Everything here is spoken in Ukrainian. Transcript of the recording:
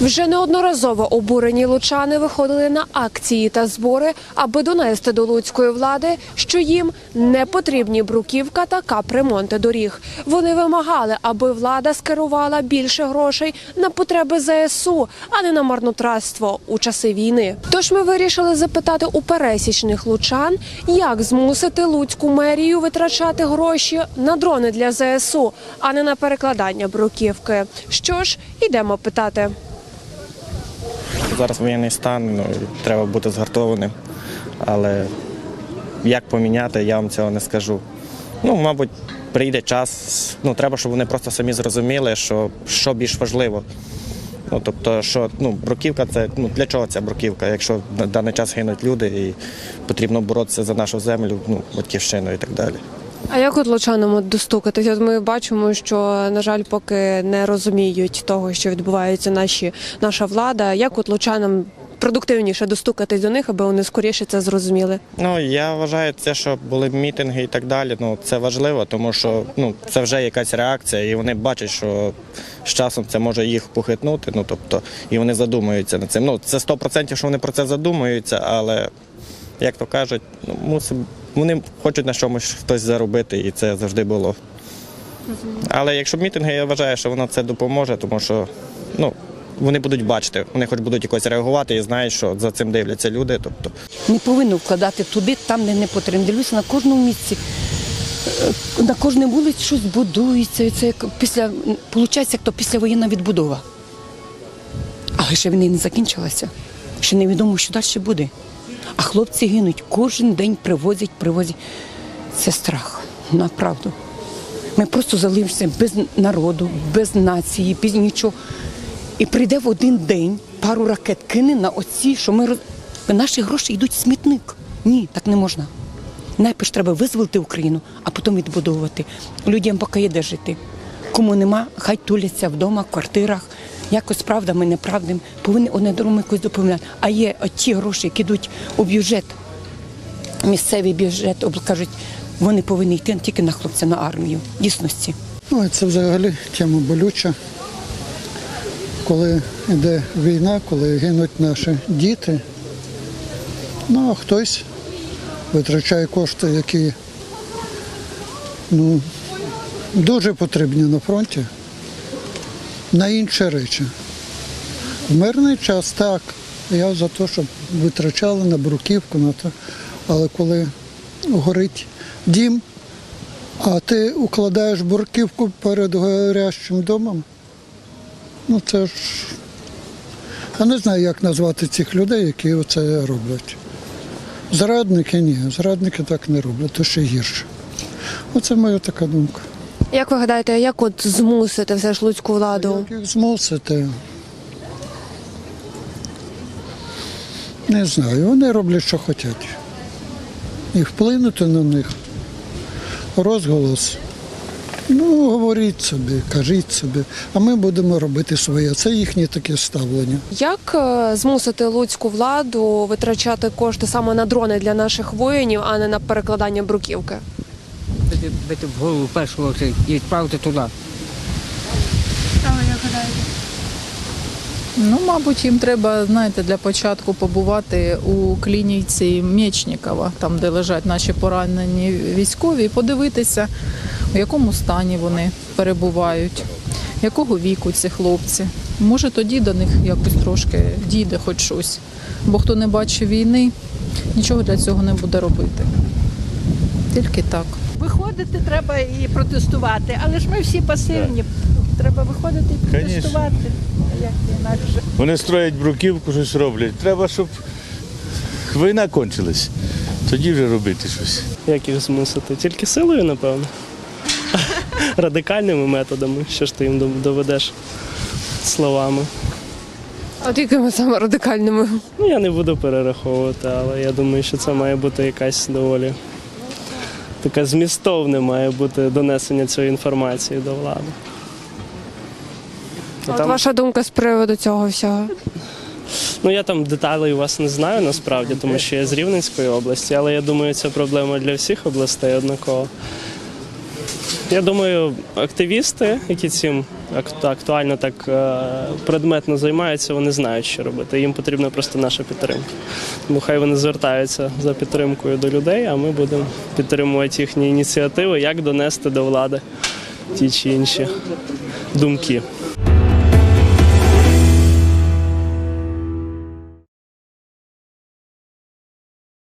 Вже неодноразово обурені лучани виходили на акції та збори, аби донести до луцької влади, що їм не потрібні бруківка та капремонти доріг. Вони вимагали, аби влада скерувала більше грошей на потреби ЗСУ, а не на марнотратство у часи війни. Тож ми вирішили запитати у пересічних лучан, як змусити луцьку мерію витрачати гроші на дрони для ЗСУ, а не на перекладання бруківки. Що ж, ідемо питати. Зараз воєнний стан, ну, треба бути згартованим. Але як поміняти, я вам цього не скажу. Ну, мабуть, прийде час. Ну, треба, щоб вони просто самі зрозуміли, що, що більш важливо. Ну, тобто, що ну, бруківка це ну, для чого ця бруківка, якщо на даний час гинуть люди і потрібно боротися за нашу землю, ну, батьківщину і так далі. А як от лучанам от достукатися? От ми бачимо, що на жаль, поки не розуміють того, що відбувається наші наша влада. Як от лучанам продуктивніше достукатись до них, аби вони скоріше це зрозуміли? Ну, я вважаю, це, що були мітинги і так далі. Ну, це важливо, тому що ну, це вже якась реакція, і вони бачать, що з часом це може їх похитнути. Ну, тобто, і вони задумуються над цим. Ну, це 100% що вони про це задумуються, але, як то кажуть, ну, мусим, вони хочуть на чомусь хтось заробити, і це завжди було. Але якщо мітинги, я вважаю, що воно це допоможе, тому що ну, вони будуть бачити, вони хоч будуть якось реагувати і знають, що за цим дивляться люди. Тобто, Не повинно вкладати туди, там, де не потрібно. Дивлюся на кожному місці. е, На кожній вулиці щось будується. І це як після, виходить, як то післявоєнна відбудова. Але ще війна не закінчилася. Ще невідомо, що далі буде. А хлопці гинуть, кожен день привозять, привозять. Це страх, направду. Ми просто залишимося без народу, без нації, без нічого. І прийде в один день пару ракет кине на оці, що ми роз... наші гроші йдуть в смітник. Ні, так не можна. Найперш треба визволити Україну, а потім відбудовувати. Людям поки є де жити. Кому нема, хай туляться вдома, в квартирах. Якось правдами, неправдами. Повинні одне другому якось допомагати. А є ті гроші, які йдуть у бюджет, місцевий бюджет, кажуть, вони повинні йти тільки на хлопця, на армію. Дійсності. Ну, це взагалі тема болюча. Коли йде війна, коли гинуть наші діти, ну а хтось витрачає кошти, які ну, дуже потрібні на фронті, на інші речі. В мирний час так. Я за те, щоб витрачали на бруківку, на те. Але коли горить дім, а ти укладаєш бурківку перед горящим домом. Ну це ж. Я не знаю, як назвати цих людей, які це роблять. Зрадники ні, зрадники так не роблять, то ще гірше. Оце моя така думка. Як ви гадаєте, як от змусити все ж луцьку владу? Як їх змусити? Не знаю, вони роблять, що хочуть. І вплинути на них. Розголос. Ну, говоріть собі, кажіть собі, а ми будемо робити своє. Це їхнє таке ставлення. Як е, змусити луцьку владу витрачати кошти саме на дрони для наших воїнів, а не на перекладання бруківки? Бити, в голову чергу і відправити туди. Ну, мабуть, їм треба, знаєте, для початку побувати у клініці Мєчнікова, там, де лежать наші поранені військові, і подивитися, в якому стані вони перебувають, якого віку ці хлопці. Може, тоді до них якось трошки дійде хоч щось. Бо хто не бачив війни, нічого для цього не буде робити. Тільки так. Виходити треба і протестувати, але ж ми всі пасивні. Треба виходити і протестувати. А Як інакше? Вони строять бруківку, щось роблять. Треба, щоб війна кончилась. Тоді вже робити щось. Як їх змусити? Тільки силою, напевно. Радикальними методами, що ж ти їм доведеш словами. От якими саме радикальними? Ну, я не буду перераховувати, але я думаю, що це має бути якась доволі така змістовне має бути донесення цієї інформації до влади. От Там- ваша думка з приводу цього всього? Ну я там деталей у вас не знаю насправді, тому що я з Рівненської області, але я думаю, це проблема для всіх областей однаково. Я думаю, активісти, які цим актуально так е, предметно займаються, вони знають, що робити. Їм потрібна просто наша підтримка. Тому хай вони звертаються за підтримкою до людей, а ми будемо підтримувати їхні ініціативи, як донести до влади ті чи інші думки.